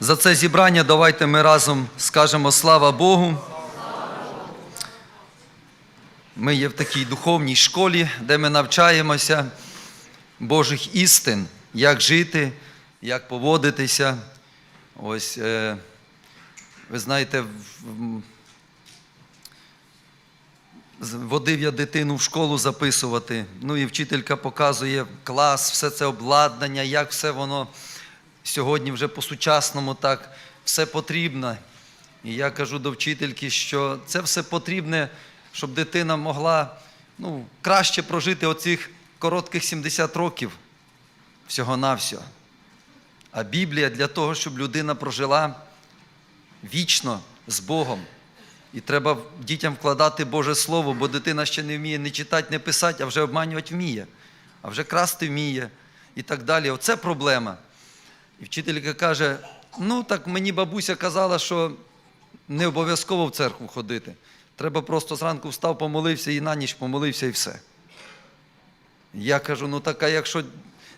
За це зібрання давайте ми разом скажемо слава Богу. Ми є в такій духовній школі, де ми навчаємося Божих істин, як жити, як поводитися. Ось, е, ви знаєте, водив я дитину в школу записувати. Ну і вчителька показує клас, все це обладнання, як все воно сьогодні вже по-сучасному так все потрібно. І я кажу до вчительки, що це все потрібне, щоб дитина могла ну, краще прожити оцих коротких 70 років всього-навсього. А Біблія для того, щоб людина прожила вічно з Богом. І треба дітям вкладати Боже Слово, бо дитина ще не вміє не читати, не писати, а вже обманювати вміє, а вже красти вміє і так далі. Оце проблема. І вчителька каже: ну так мені бабуся казала, що не обов'язково в церкву ходити. Треба просто зранку встав, помолився і на ніч помолився і все. Я кажу: ну так, а якщо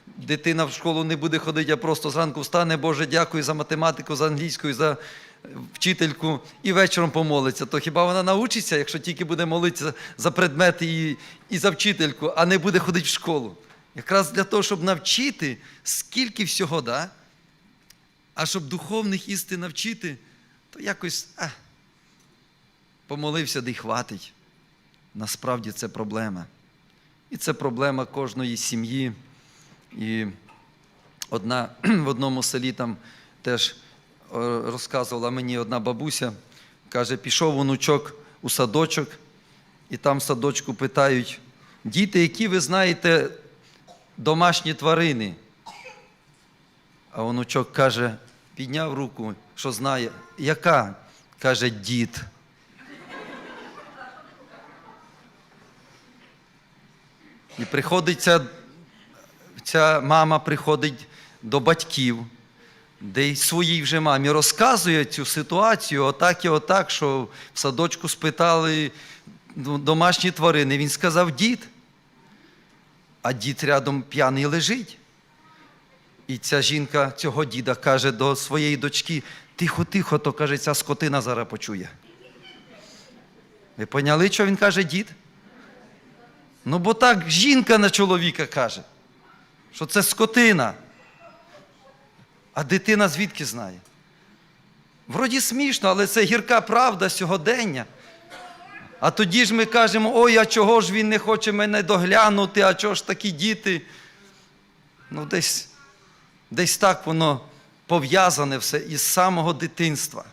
дитина в школу не буде ходити, а просто зранку встане, Боже, дякую за математику, за англійську, за вчительку і вечором помолиться, то хіба вона научиться, якщо тільки буде молитися за предмети і, і за вчительку, а не буде ходити в школу? Якраз для того, щоб навчити, скільки всього, да? А щоб духовних істин навчити, то якось а, помолився, де й хватить. Насправді це проблема. І це проблема кожної сім'ї. І одна в одному селі там теж е, розказувала мені одна бабуся, каже, пішов онучок у садочок, і там в садочку питають, діти, які ви знаєте домашні тварини? А онучок каже, підняв руку, що знає, яка? Каже, дід. І приходить ця, мама приходить до батьків, де й своїй вже мамі розказує цю ситуацію, отак і отак, що в садочку спитали домашні тварини. Він сказав дід, а дід рядом п'яний лежить. І ця жінка цього діда каже до своєї дочки: тихо, тихо, то каже, ця скотина зараз почує. Ви поняли, що він каже дід? Ну, бо так жінка на чоловіка каже, що це скотина. А дитина звідки знає? Вроді смішно, але це гірка правда сьогодення. А тоді ж ми кажемо, ой, а чого ж він не хоче мене доглянути, а чого ж такі діти? Ну, десь, десь так воно пов'язане все із самого дитинства.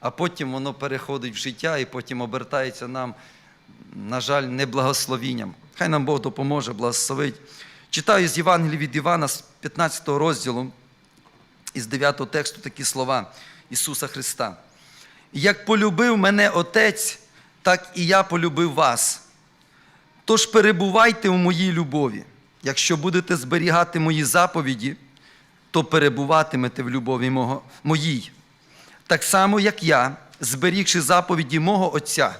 А потім воно переходить в життя і потім обертається нам на жаль, не благословінням. Хай нам Бог допоможе, благословить. Читаю з Євангелії від Івана з 15 розділу, із 9 тексту такі слова Ісуса Христа. Як полюбив мене Отець, так і я полюбив вас. Тож перебувайте у моїй любові. Якщо будете зберігати мої заповіді, то перебуватимете в любові мого, моїй. Так само, як я, зберігши заповіді мого Отця,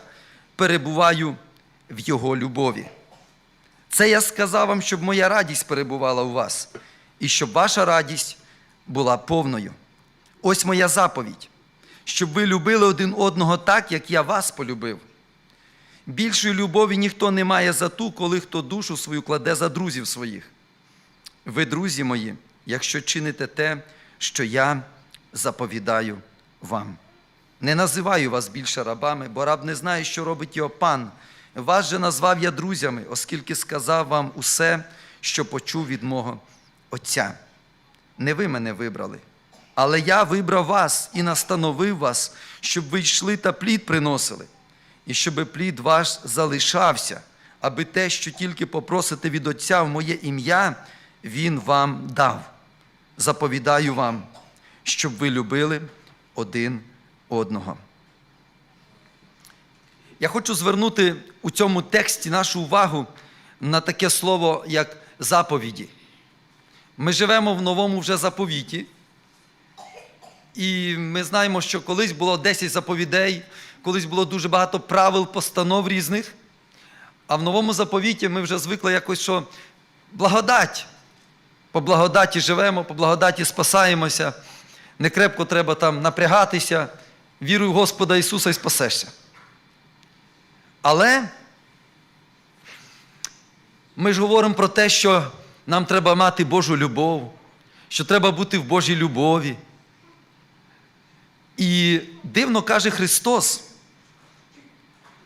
перебуваю в Його любові. Це я сказав вам, щоб моя радість перебувала у вас, і щоб ваша радість була повною. Ось моя заповідь, щоб ви любили один одного так, як я вас полюбив. Більшої любові ніхто не має за ту, коли хто душу свою кладе за друзів своїх. Ви, друзі мої, якщо чините те, що я заповідаю вам. Не називаю вас більше рабами, бо раб не знає, що робить його пан. Вас же назвав я друзями, оскільки сказав вам усе, що почув від мого Отця. Не ви мене вибрали, але я вибрав вас і настановив вас, щоб ви йшли та плід приносили, і щоб плід ваш залишався, аби те, що тільки попросите від Отця в моє ім'я, Він вам дав. Заповідаю вам, щоб ви любили один одного. Я хочу звернути у цьому тексті нашу увагу на таке слово, як заповіді. Ми живемо в новому вже заповіті, і ми знаємо, що колись було 10 заповідей, колись було дуже багато правил, постанов різних. А в новому заповіті ми вже звикли якось, що благодать. По благодаті живемо, по благодаті спасаємося. не крепко треба там напрягатися, віруй в Господа Ісуса і спасешся. Але ми ж говоримо про те, що нам треба мати Божу любов, що треба бути в Божій любові. І дивно каже Христос: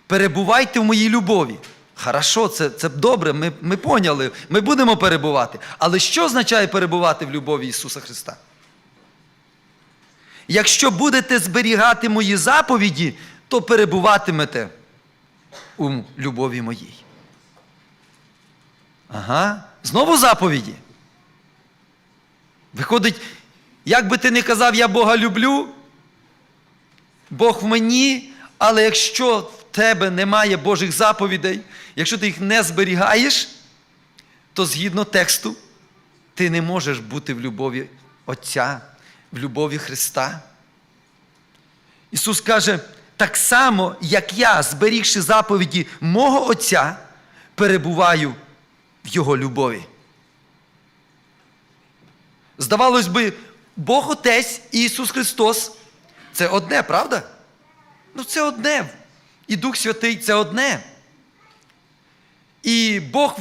перебувайте в моїй любові. Хорошо, це, це добре, ми, ми поняли, ми будемо перебувати. Але що означає перебувати в любові Ісуса Христа? Якщо будете зберігати мої заповіді, то перебуватимете у любові моїй. Ага, знову заповіді. Виходить, як би ти не казав, я Бога люблю, Бог в мені, але якщо тебе немає Божих заповідей, якщо ти їх не зберігаєш, то згідно тексту ти не можеш бути в любові Отця, в любові Христа. Ісус каже, так само, як я, зберігши заповіді мого Отця, перебуваю в Його любові. Здавалось би, Бог Отець і Ісус Христос це одне, правда? Ну, це одне. І Дух Святий це одне. І Бог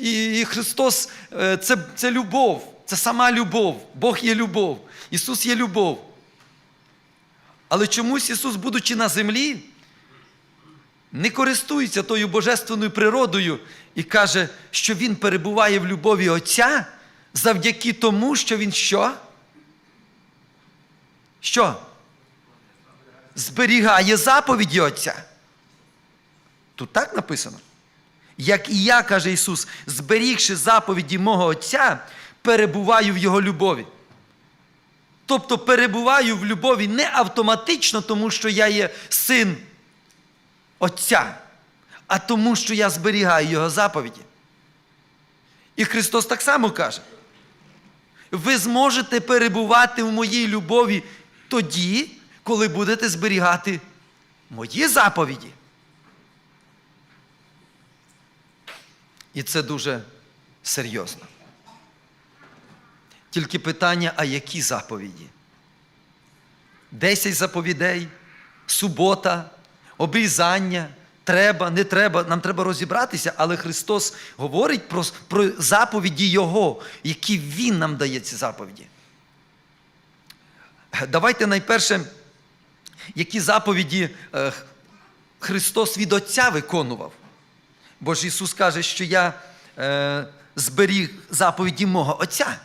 і, Христос е, це, це любов, це сама любов. Бог є любов. Ісус є любов. Але чомусь Ісус, будучи на землі, не користується тою божественною природою і каже, що Він перебуває в любові Отця завдяки тому, що Він що? Що? Зберігає заповіді Отця. Тут так написано. Як і я, каже Ісус, зберігши заповіді мого Отця, перебуваю в Його любові. Тобто перебуваю в любові не автоматично, тому що я є син Отця, а тому, що я зберігаю Його заповіді. І Христос так само каже: ви зможете перебувати в моїй любові тоді, коли будете зберігати мої заповіді. І це дуже серйозно. Тільки питання, а які заповіді? Десять заповідей, субота, обрізання, треба, не треба. Нам треба розібратися, але Христос говорить про, про заповіді Його, які Він нам дає ці заповіді. Давайте найперше, які заповіді е, Христос від Отця виконував. Бо ж Ісус каже, що я е, зберіг заповіді мого Отця.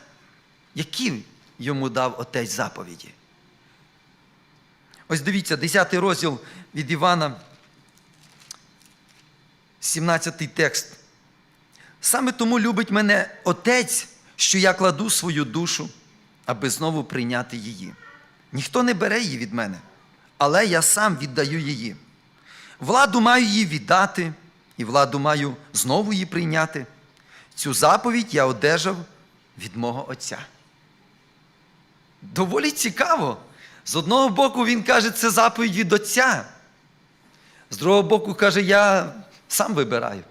Які йому дав Отець заповіді? Ось дивіться, 10 розділ від Івана, 17 текст. Саме тому любить мене Отець, що я кладу свою душу, аби знову прийняти її. Ніхто не бере її від мене, але я сам віддаю її. Владу маю її віддати, і владу маю знову її прийняти. Цю заповідь я одержав від мого Отця. Доволі цікаво. З одного боку, він каже, це заповідь від Отця. З другого боку, каже, я сам вибираю.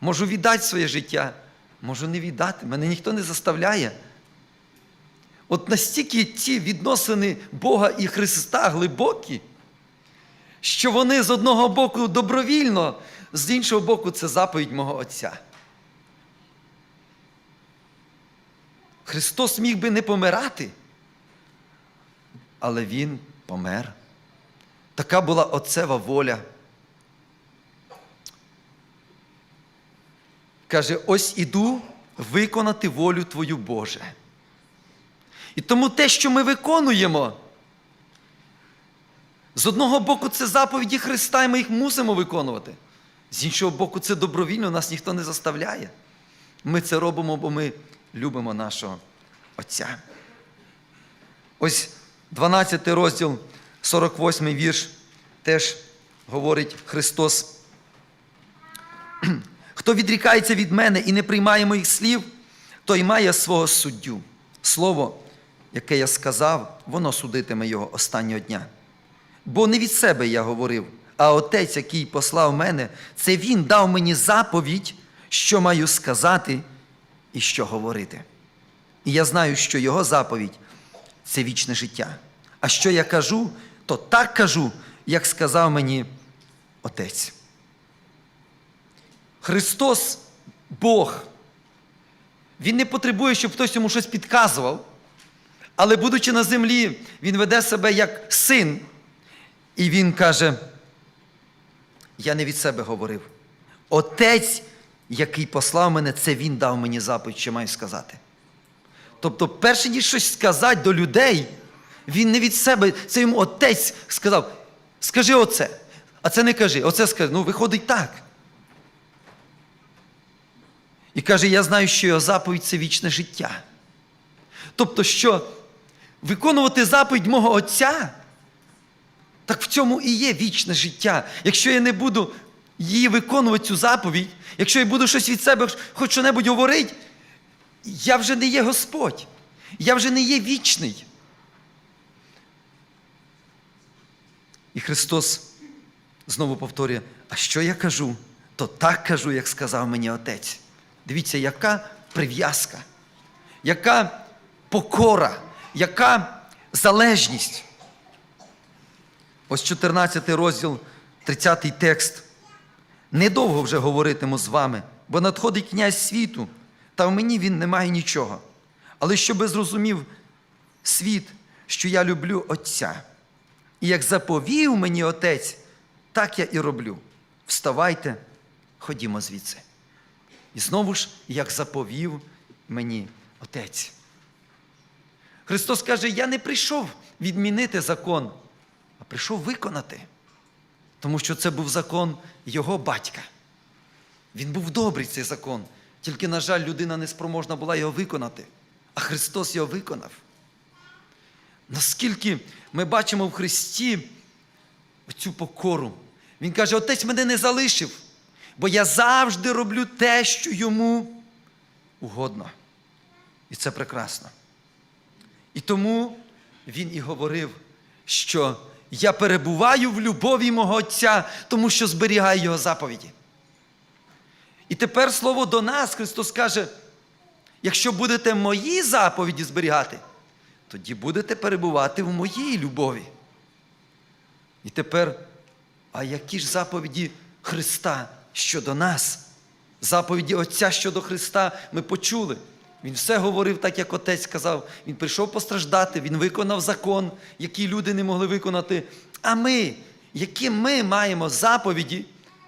Можу віддати своє життя, можу не віддати. Мене ніхто не заставляє. От настільки ці відносини Бога і Христа глибокі, що вони з одного боку добровільно, з іншого боку, це заповідь мого Отця. Христос міг би не помирати, але Він помер. Така була Отцева воля. Каже, ось іду виконати волю Твою Боже. І тому те, що ми виконуємо, з одного боку, це заповіді Христа, і ми їх мусимо виконувати. З іншого боку, це добровільно, нас ніхто не заставляє. Ми це робимо, бо ми любимо нашого Отця. Ось 12 розділ, 48 вірш, теж говорить Христос. Хто відрікається від мене і не приймає моїх слів, той має свого суддю. Слово, яке я сказав, воно судитиме його останнього дня. Бо не від себе я говорив, а отець, який послав мене, це він дав мені заповідь, що маю сказати і що говорити. І я знаю, що Його заповідь це вічне життя. А що я кажу, то так кажу, як сказав мені Отець. Христос Бог. Він не потребує, щоб хтось йому щось підказував. Але, будучи на землі, він веде себе як син. І він каже: Я не від себе говорив. Отець, який послав мене, це він дав мені заповідь, що маю сказати. Тобто, перше ніж щось сказати до людей, він не від себе, це йому отець сказав: скажи оце, а це не кажи, оце скажи. Ну, виходить так. І каже, я знаю, що його заповідь це вічне життя. Тобто, що виконувати заповідь мого Отця, так в цьому і є вічне життя. Якщо я не буду її виконувати, цю заповідь, якщо я буду щось від себе, хоч що-небудь говорити, я вже не є Господь, я вже не є вічний. І Христос знову повторює: а що я кажу, то так кажу, як сказав мені Отець. Дивіться, яка прив'язка, яка покора, яка залежність. Ось 14 розділ, 30 текст. Недовго вже говоритиму з вами, бо надходить князь світу, та в мені він не має нічого. Але щоби зрозумів світ, що я люблю Отця. І як заповів мені Отець, так я і роблю. Вставайте, ходімо звідси. І знову ж, як заповів мені Отець. Христос каже: Я не прийшов відмінити закон, а прийшов виконати. Тому що це був закон його батька. Він був добрий цей закон. Тільки, на жаль, людина не спроможна була його виконати, а Христос його виконав. Наскільки ми бачимо в Христі цю покору. Він каже: Отець мене не залишив, бо я завжди роблю те, що йому угодно. І це прекрасно. Тому він і говорив, що я перебуваю в любові мого Отця, тому що зберігаю його заповіді. І тепер слово до нас Христос каже: якщо будете мої заповіді зберігати, тоді будете перебувати в моїй любові. І тепер, а які ж заповіді Христа щодо нас? Заповіді Отця щодо Христа ми почули. Він все говорив так, як Отець сказав. Він прийшов постраждати, Він виконав закон, який люди не могли виконати. А ми, які ми маємо заповіді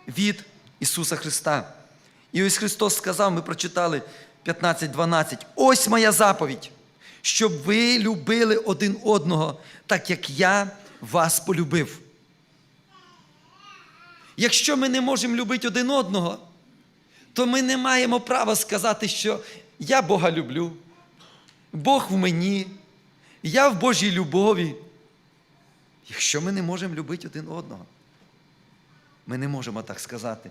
від Ісуса Христа? І ось Христос сказав, ми прочитали 15-12. Ось моя заповідь, щоб ви любили один одного, так як я вас полюбив. Якщо ми не можемо любити один одного, то ми не маємо права сказати, що я Бога люблю, Бог в мені, я в Божій любові. Якщо ми не можемо любити один одного, ми не можемо так сказати.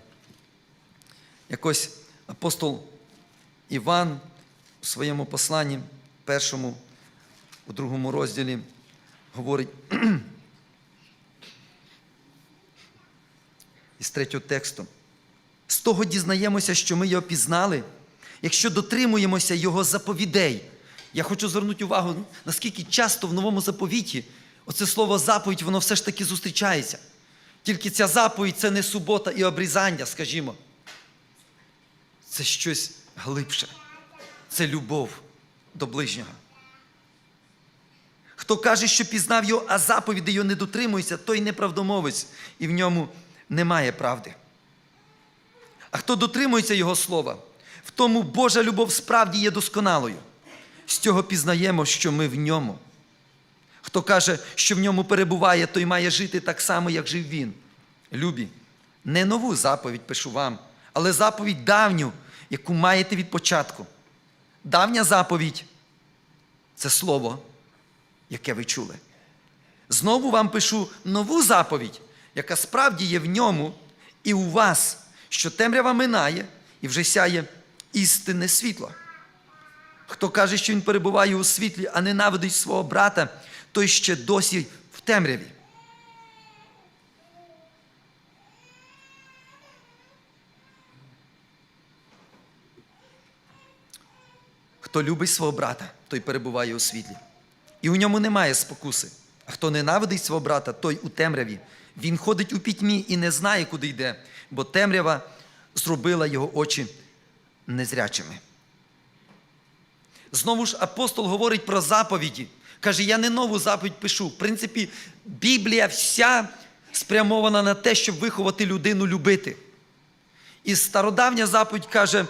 Якось апостол Іван у своєму посланні, першому, у другому розділі, говорить із третього тексту. З того дізнаємося, що ми його пізнали, якщо дотримуємося Його заповідей. Я хочу звернути увагу, наскільки часто в новому заповіті оце слово заповідь, воно все ж таки зустрічається. Тільки ця заповідь це не субота і обрізання, скажімо. Це щось глибше. Це любов до ближнього. Хто каже, що пізнав його, а заповіді його не дотримується, той неправдомовець, і в ньому немає правди. А хто дотримується Його слова, в тому Божа любов справді є досконалою. З цього пізнаємо, що ми в ньому. Хто каже, що в ньому перебуває, той має жити так само, як жив він. Любі, не нову заповідь пишу вам, але заповідь давню, яку маєте від початку. Давня заповідь це слово, яке ви чули. Знову вам пишу нову заповідь, яка справді є в ньому і у вас, що темрява минає і вже сяє істинне світло. Хто каже, що він перебуває у світлі, а ненавидить свого брата, той ще досі в темряві. Хто любить свого брата, той перебуває у світлі. І у ньому немає спокуси. А хто ненавидить свого брата, той у темряві. Він ходить у пітьмі і не знає, куди йде, бо темрява зробила його очі незрячими. Знову ж апостол говорить про заповіді. Каже, я не нову заповідь пишу. В принципі, Біблія вся спрямована на те, щоб виховати людину любити. І стародавня заповідь каже,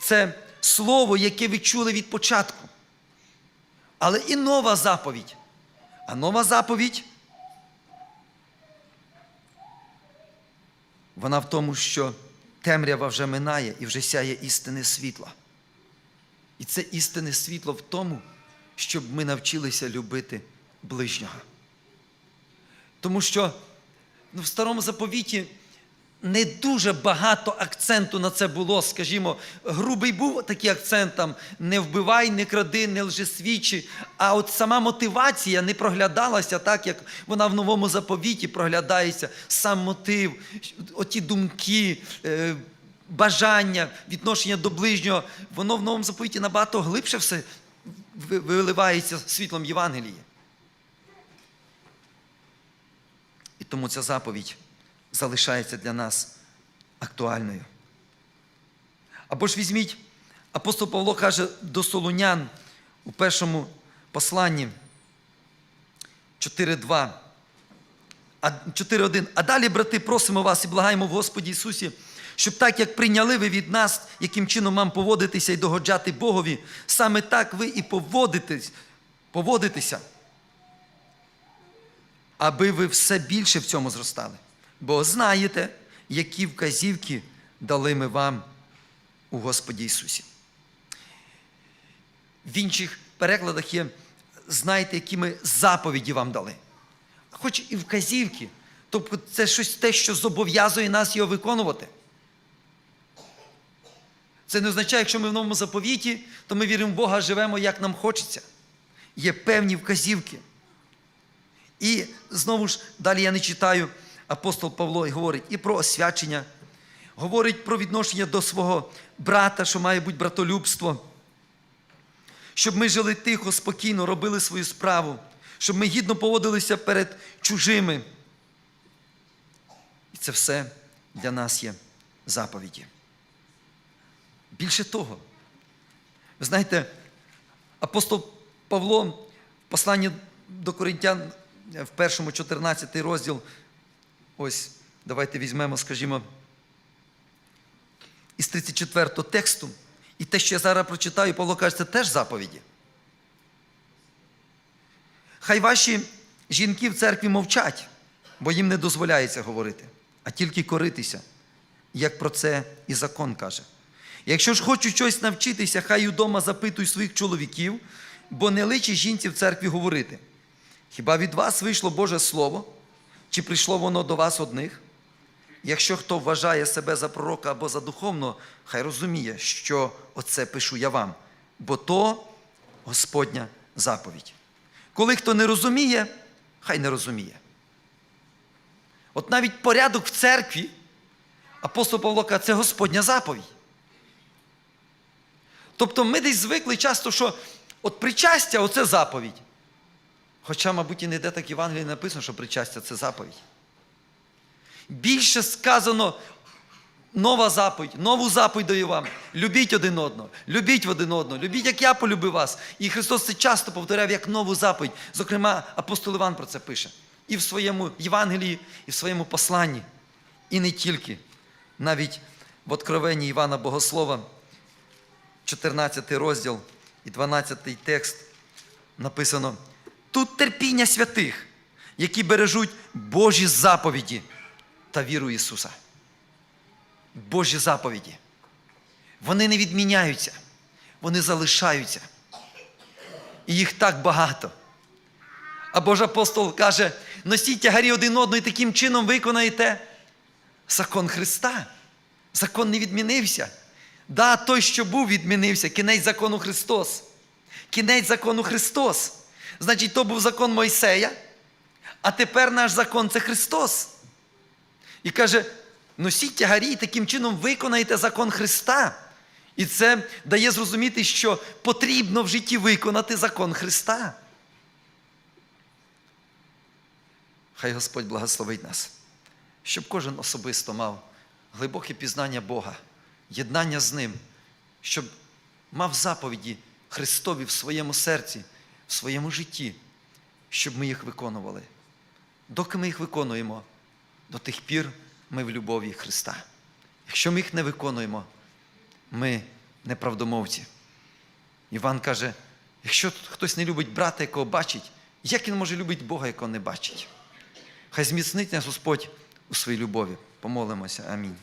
це слово, яке ви чули від початку. Але і нова заповідь. А нова заповідь вона в тому, що темрява вже минає і вже сяє істинне світло. І це істинне світло в тому, щоб ми навчилися любити ближнього. Тому що ну, в старому заповіті не дуже багато акценту на це було. Скажімо, грубий був такий акцент там не вбивай, не кради, не лжесвідчи. А от сама мотивація не проглядалася так, як вона в новому заповіті проглядається. Сам мотив, оті думки. е, Бажання, відношення до ближнього, воно в новому заповіті набагато глибше все виливається світлом Євангелії. І тому ця заповідь залишається для нас актуальною. Або ж візьміть, апостол Павло каже до Солунян у першому посланні 4.2. А 4.1. А далі, брати, просимо вас і благаємо в Господі Ісусі, щоб так, як прийняли ви від нас, яким чином вам поводитися і догоджати Богові, саме так ви і поводитеся, аби ви все більше в цьому зростали. Бо знаєте, які вказівки дали ми вам у Господі Ісусі. В інших перекладах є, знаєте, які ми заповіді вам дали. Хоч і вказівки. Тобто це щось те, що зобов'язує нас його виконувати. Це не означає, якщо ми в новому заповіті, то ми віримо в Бога, живемо, як нам хочеться. Є певні вказівки. І знову ж, далі я не читаю, апостол Павло і говорить і про освячення, говорить про відношення до свого брата, що має бути братолюбство, щоб ми жили тихо, спокійно, робили свою справу, щоб ми гідно поводилися перед чужими. І це все для нас є заповіді. Більше того, ви знаєте, апостол Павло в посланні до Коринтян в першому 14 розділ, ось давайте візьмемо, скажімо, із 34 тексту, і те, що я зараз прочитаю, Павло каже, це теж заповіді. Хай ваші жінки в церкві мовчать, бо їм не дозволяється говорити, а тільки коритися, як про це і закон каже. Якщо ж хочуть щось навчитися, хай удома запитуй своїх чоловіків, бо не личить жінці в церкві говорити. Хіба від вас вийшло Боже Слово, чи прийшло воно до вас одних? Якщо хто вважає себе за пророка або за духовного, хай розуміє, що оце пишу я вам, бо то Господня заповідь. Коли хто не розуміє, хай не розуміє. От навіть порядок в церкві, апостол Павло каже, це Господня заповідь. Тобто ми десь звикли часто, що от причастя оце заповідь. Хоча, мабуть, і не де так Євангелії написано, що причастя це заповідь. Більше сказано нова заповідь, нову заповідь даю вам. Любіть один одного, любіть один одного, любіть, як я полюбив вас. І Христос це часто повторяв як нову заповідь. Зокрема, апостол Іван про це пише. І в своєму Євангелії, і в своєму посланні. І не тільки. Навіть в Откровенні Івана Богослова, 14 розділ і 12 текст написано: тут терпіння святих, які бережуть Божі заповіді та віру Ісуса. Божі заповіді. Вони не відміняються, вони залишаються. І їх так багато. Або ж апостол каже: носіть тягарі один одного і таким чином виконаєте закон Христа. Закон не відмінився. Да, той, що був, відмінився. Кінець закону Христос. Кінець закону Христос. Значить, то був закон Мойсея, а тепер наш закон це Христос. І каже: носіть тягарі і таким чином виконаєте закон Христа. І це дає зрозуміти, що потрібно в житті виконати закон Христа. Хай Господь благословить нас, щоб кожен особисто мав глибоке пізнання Бога, єднання з Ним, щоб мав заповіді Христові в своєму серці, своєму житті, щоб ми їх виконували. Доки ми їх виконуємо, до тих пір ми в любові Христа. Якщо ми їх не виконуємо, ми неправдомовці. Іван каже: якщо хтось не любить брата, якого бачить, як він може любити Бога, якого не бачить? Хай зміцнить нас Господь у своїй любові. Помолимося. Амінь.